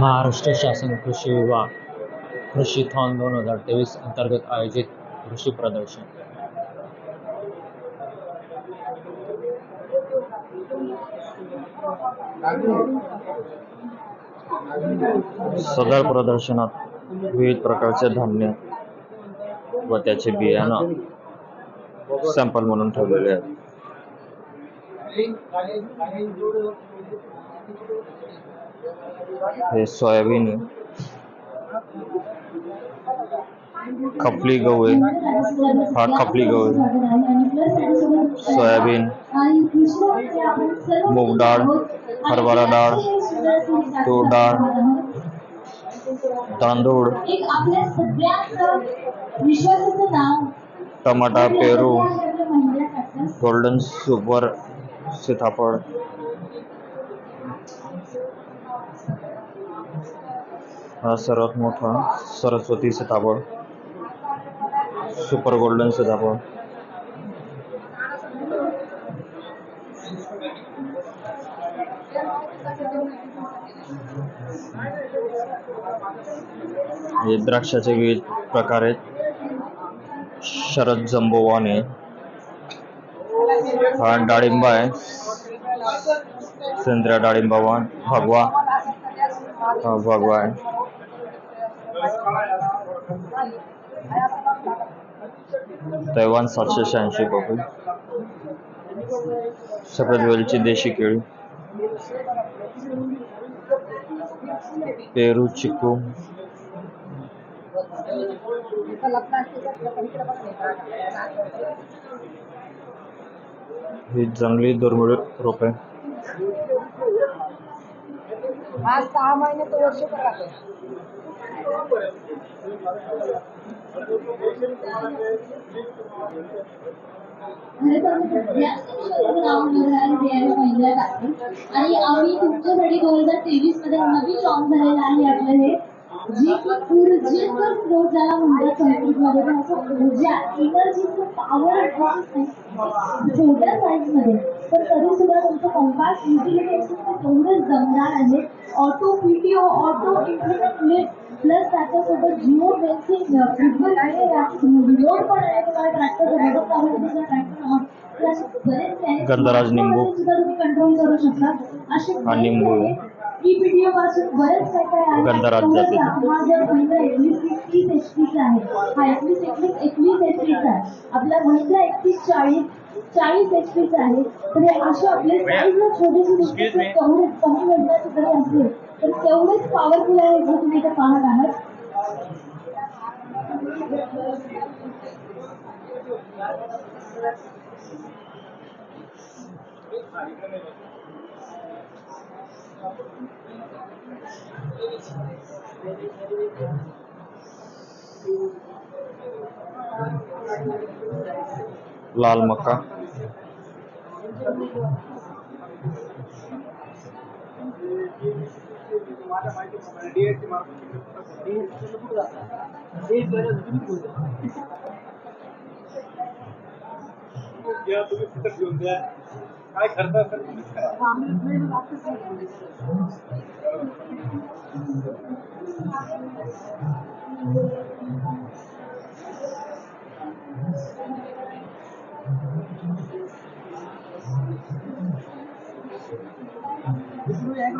महाराष्ट्र शासन कृषी विभाग कृषी थॉन दोन हजार तेवीस अंतर्गत आयोजित कृषी प्रदर्शन. सदर प्रदर्शनात विविध प्रकारचे धान्य व त्याचे बियाणं सॅम्पल म्हणून ठेवलेले आहेत. हे सोयाबीन आहे. खपली गहू आहे हा। खपली गहू सोयाबीन। मूग डाळ हरभरा डाळ तूर डाळ नाव टमाटा पेरू, गोल्डन सुपर सीताफळ हा सर्वात मोठा सरस्वती सीताफळ सुपर गोल्डन सीताफळ हे द्राक्षाचे विविध प्रकार आहेत. शरद जंबोवान आहे. हा डाळिंबा आहे. संत्रा डाळिंबावान भगवा हा भगवा आहे तैवान सातशे शहाऐंशी कॉपी सफेद वेलची देशी केळी. पेरू चिकू. ही जंगली दुर्मिळ रोपे. आज सहा महिने तो वर्ष लागेल. खरं तर आम्ही सगळ्यांचं नाव निवडणार ते आहे महिंद्रा आणि आम्ही तुमच्यासाठी दोन हजार तेवीसमध्ये नवीन लॉन्च झालेलं आहे आपलं हे जी की ऊर्जेचं स्रोत ज्याला म्हणतात संस्कृतमध्ये पण असं ऊर्जा एनर्जीचं पॉवर छोट्या साईज उनको कंपास यूटिलिटेशन में दोनों जमदार आहे ऑटो पीटीओ ऑटो इंटरनेट में प्लस ट्रैक्टर से तो जिओ बेसिक ट्रीटमेंट आहे लोड पण आहे तुम्हाला ट्रॅक्टर बघत आहोत ट्रॅक्टर गंधराज निंबू कंट्रोल करो करू शकता नींबू निंबू ईपीडीओ पास बरेच काय काय आहे गंदराज जाते हा जर पहिला एकवीस एकवीस एकवीस आहे हा एकवीस एकवीस एकवीस पीचा आहे. आपला महिंद्रा एकतीस चाळीस चाळीस एच पीचा आहे. तर हे असे आपले साईजला छोटेसे कमी वजनाचे जरी असले तर तेवढेच पॉवरफुल आहे जे तुम्ही इथे पाहत आहात. लाल मका. घेऊन द्या काय खर्च असेल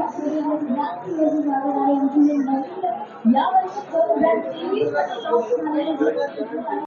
Yeah,